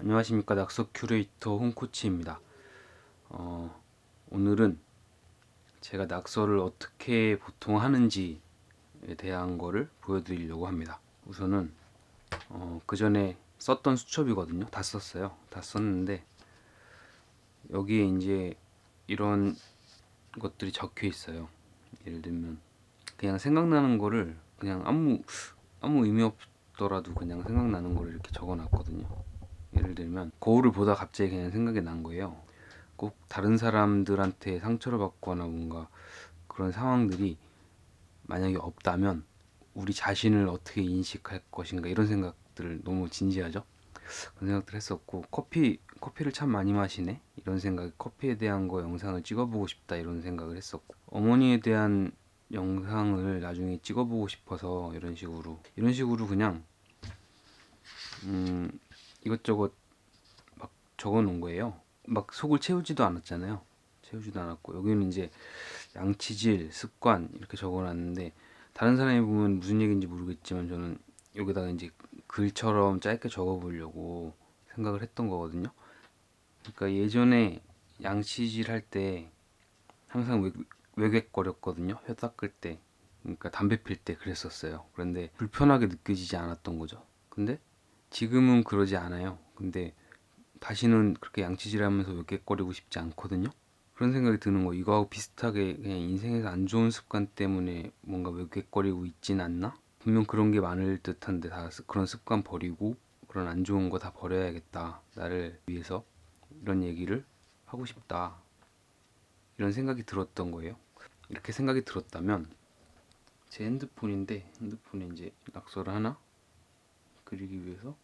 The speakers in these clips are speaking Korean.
안녕하십니까 낙서 큐레이터 홍코치입니다. 어, 오늘은 제가 낙서를 어떻게 보통 하는지에 대한 거를 보여드리려고 합니다. 우선은 어, 그 전에 썼던 수첩이거든요. 다 썼어요. 다 썼는데 여기에 이제 이런 것들이 적혀 있어요. 예를 들면 그냥 생각나는 거를 그냥 아무 아무 의미 없더라도 그냥 생각나는 거를 이렇게 적어놨거든요. 예를 들면 거울을 보다 갑자기 그냥 생각이 난 거예요. 꼭 다른 사람들한테 상처를 받거나 뭔가 그런 상황들이 만약에 없다면 우리 자신을 어떻게 인식할 것인가 이런 생각들을 너무 진지하죠. 그런 생각들 했었고 커피 커피를 참 많이 마시네 이런 생각 커피에 대한 거 영상을 찍어보고 싶다 이런 생각을 했었고 어머니에 대한 영상을 나중에 찍어보고 싶어서 이런 식으로 이런 식으로 그냥 음 이것저것 막 적어 놓은 거예요. 막 속을 채우지도 않았잖아요. 채우지도 않았고 여기는 이제 양치질 습관 이렇게 적어 놨는데 다른 사람이 보면 무슨 얘기인지 모르겠지만 저는 여기다가 이제 글처럼 짧게 적어 보려고 생각을 했던 거거든요. 그러니까 예전에 양치질 할 때 항상 외, 외객거렸거든요. 혀 닦을 때. 그러니까 담배 필 때 그랬었어요. 그런데 불편하게 느껴지지 않았던 거죠. 근데 지금은 그러지 않아요. 근데 다시는 그렇게 양치질하면서 외객거리고 싶지 않거든요. 그런 생각이 드는 거. 이거하고 비슷하게 그냥 인생에서 안 좋은 습관 때문에 뭔가 외객거리고 있진 않나? 분명 그런 게 많을 듯한데 다 그런 습관 버리고 그런 안 좋은 거 다 버려야겠다. 나를 위해서 이런 얘기를 하고 싶다. 이런 생각이 들었던 거예요. 이렇게 생각이 들었다면 제 핸드폰인데 핸드폰에 이제 낙서를 하나 그리기 위해서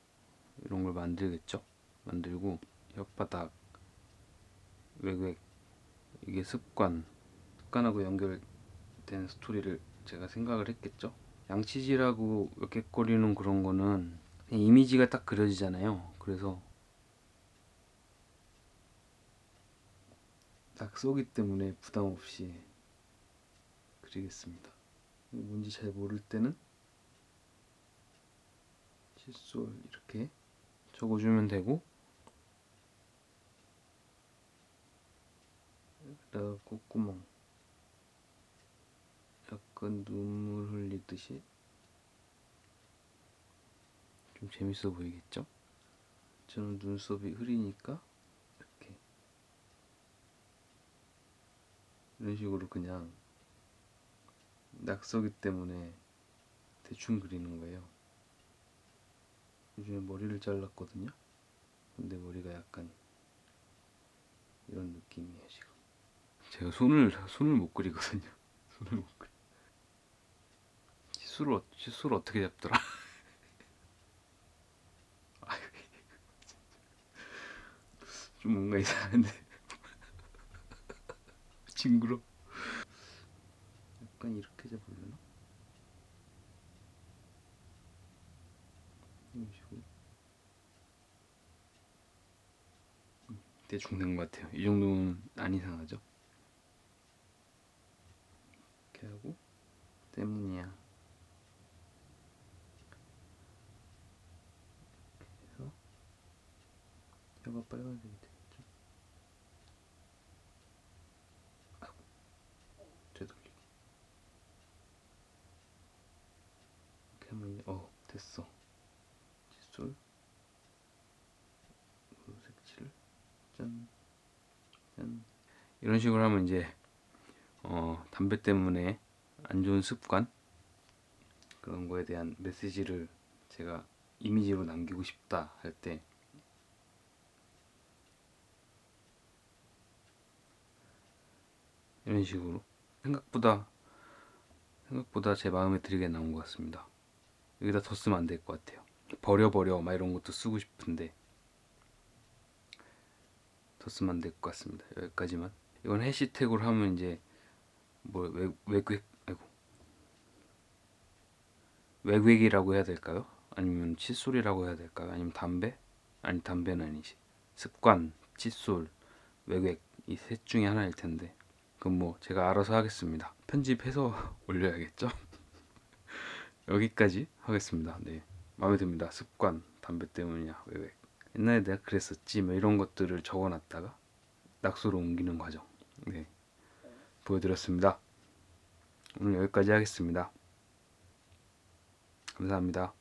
이런 걸 만들겠죠. 만들고 혓바닥 외곽 이게 습관 습관하고 연결된 스토리를 제가 생각을 했겠죠. 양치질하고 외객거리는 그런 거는 이미지가 딱 그려지잖아요. 그래서 낙서기 때문에 부담 없이 그리겠습니다. 뭔지 잘 모를 때는 칫솔 이렇게 적어주면 되고 여기다가 콧구멍 약간 눈물 흘리듯이 좀 재밌어 보이겠죠? 저는 눈썹이 흐리니까 이렇게 이런 식으로 그냥 낙서기 때문에 대충 그리는 거예요. 요즘에 머리를 잘랐거든요. 근데 머리가 약간 이런 느낌이에요 지금. 제가 손을 손을 못 그리거든요. 손을 못 그리. 치수를 어- 치수를 어떻게 잡더라? 좀 뭔가 이상한데 징그러. 약간 이렇게 잡으려나? 음, 대충 된것 같아요. 이 정도는 안 이상하죠? 이렇게 하고 때문이야. 혀가 빨간색이 되겠죠? 아이고, 되돌리기. 이렇게 하면 어 됐어. 칫솔 색칠? 짠, 짠. 이런 식으로 하면 이제 어, 담배 때문에 안 좋은 습관? 그런 거에 대한 메시지를 제가 이미지로 남기고 싶다 할 때. 이런 식으로. 생각보다 생각보다 제 마음에 들게 나온 것 같습니다. 여기다 더 쓰면 안 될 것 같아요. 버려 버려 막 이런 것도 쓰고 싶은데 더 쓰면 안 될 것 같습니다. 여기까지만. 이건 해시태그로 하면 이제 뭐 외, 외괴 아이고 외괴기라고 해야 될까요? 아니면 칫솔이라고 해야 될까요? 아니면 담배? 아니 담배는 아니지. 습관, 칫솔, 외괴 이셋 중에 하나일 텐데 그럼 뭐 제가 알아서 하겠습니다. 편집해서 올려야겠죠? 여기까지 하겠습니다. 네 마음에 듭니다. 습관, 담배 때문이냐 외괴 옛날에 내가 그랬었지 뭐 이런 것들을 적어놨다가 낙서로 옮기는 과정 네 보여드렸습니다. 오늘 여기까지 하겠습니다. 감사합니다.